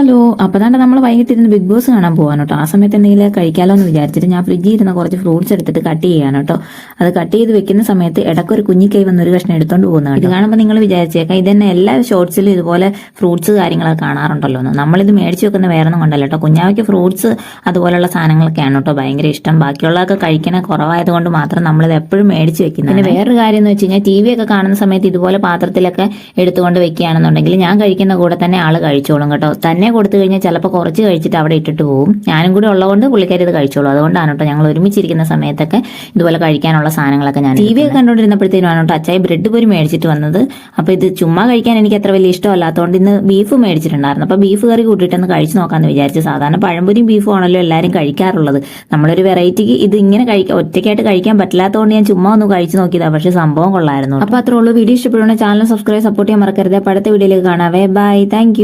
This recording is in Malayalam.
ഹലോ അപ്പോൾ തന്നെ നമ്മൾ വൈകിട്ട് ഇരുന്ന് ബിഗ് ബോസ് കാണാൻ പോകാൻ കേട്ടോ ആ സമയത്ത് എന്തെങ്കിലും കഴിക്കാലോ എന്ന് വിചാരിച്ചിട്ട് ഞാൻ ഫ്രിഡ്ജിൽ ഇരുന്ന കുറച്ച് ഫ്രൂട്ട്സ് എടുത്തിട്ട് കട്ട് ചെയ്യാൻ കേട്ടോ അത് കട്ട് ചെയ്ത് വെക്കുന്ന സമയത്ത് ഇടയ്ക്ക് ഒരു കുഞ്ഞിക്കൈ വന്ന് ഒരു കഷ്ണം എടുത്തോണ്ട് പോകുന്ന ഇത് കാണുമ്പോൾ നിങ്ങൾ വിചാരിച്ചേക്കാം ഇതന്നെ എല്ലാ ഷോർട്സിലും ഇതുപോലെ ഫ്രൂട്ട്സ് കാര്യങ്ങളൊക്കെ കാണാറുണ്ടല്ലോ എന്ന്. നമ്മളിത് മേടിച്ച് വെക്കുന്ന വേറെ ഒന്നും കൊണ്ടല്ല കേട്ടോ കുഞ്ഞാവയ്ക്ക് ഫ്രൂട്ട്സ് അതുപോലുള്ള സാധനങ്ങളൊക്കെയാണ് കേട്ടോ ഭയങ്കര ഇഷ്ടം. ബാക്കിയുള്ളതൊക്കെ കഴിക്കണ കുറവായതുകൊണ്ട് മാത്രം നമ്മളിത് എപ്പോഴും മേടിച്ച് വെക്കുന്നത് പിന്നെ വേറൊരു കാര്യം എന്ന് വെച്ച് കഴിഞ്ഞാൽ ടി വി ഒക്കെ കാണുന്ന സമയത്ത് ഇതുപോലെ പാത്രത്തിലൊക്കെ എടുത്തുകൊണ്ട് വെക്കുകയാണെന്നുണ്ടെങ്കിൽ ഞാൻ കഴിക്കുന്ന കൂടെ തന്നെ ആൾ കഴിച്ചോളും കേട്ടോ. തന്നെ കൊടുത്തു കഴിഞ്ഞാൽ ചിലപ്പോൾ കുറച്ച് കഴിച്ചിട്ട് അവിടെ ഇട്ടിട്ട് പോകും ഞാനും കൂടി ഉള്ളതുകൊണ്ട് പുള്ളിക്കാരി ഇത് കഴിച്ചോളൂ. അതുകൊണ്ടാണ് കേട്ടോ ഞങ്ങൾ ഒരുമിച്ചിരിക്കുന്ന സമയത്തൊക്കെ ഇതുപോലെ കഴിക്കാനുള്ള സാധനങ്ങളൊക്കെ ഞാൻ ടി വി ഒക്കെ കണ്ടുകൊണ്ടിരുന്നപ്പോഴത്തേനുമാണ് കേട്ടോ അച്ചായി ബ്രെഡ് പൊരി മേടിച്ചിട്ട് വന്നത്. അപ്പോൾ ഇത് ചുമ്മാ കഴിക്കാൻ എനിക്ക് അത്ര വലിയ ഇഷ്ടമല്ലാത്തതുകൊണ്ട് ഇന്ന് ബീഫ് മേടിച്ചിട്ടുണ്ടായിരുന്നു. അപ്പോൾ ബീഫ് കറി കൂട്ടിയിട്ടൊന്ന് കഴിച്ച് നോക്കാമെന്ന് വിചാരിച്ചു. സാധാരണ പഴംപൊരിയും ബീഫും ആണല്ലോ എല്ലാവരും കഴിക്കാറുള്ളത്. നമ്മളൊരു വെറൈറ്റിക്ക് ഇത് ഇങ്ങനെ കഴിക്കാൻ ഒറ്റയ്ക്കായിട്ട് കഴിക്കാൻ പറ്റില്ലാത്തതുകൊണ്ട് ഞാൻ ചുമ്മാ ഒന്ന് കഴിച്ച് നോക്കിയതാണ് പക്ഷേ സംഭവം കൊള്ളായിരുന്നു അപ്പോൾ അത്രേ ഉള്ളൂ. വീഡിയോ ഇഷ്ടപ്പെടുന്ന ചാനൽ സബ്സ്ക്രൈബ് സപ്പോർട്ട് ചെയ്യാൻ മറക്കരുത്. അടുത്ത വീഡിയോയിലേക്ക് കാണാവേ. Bye thank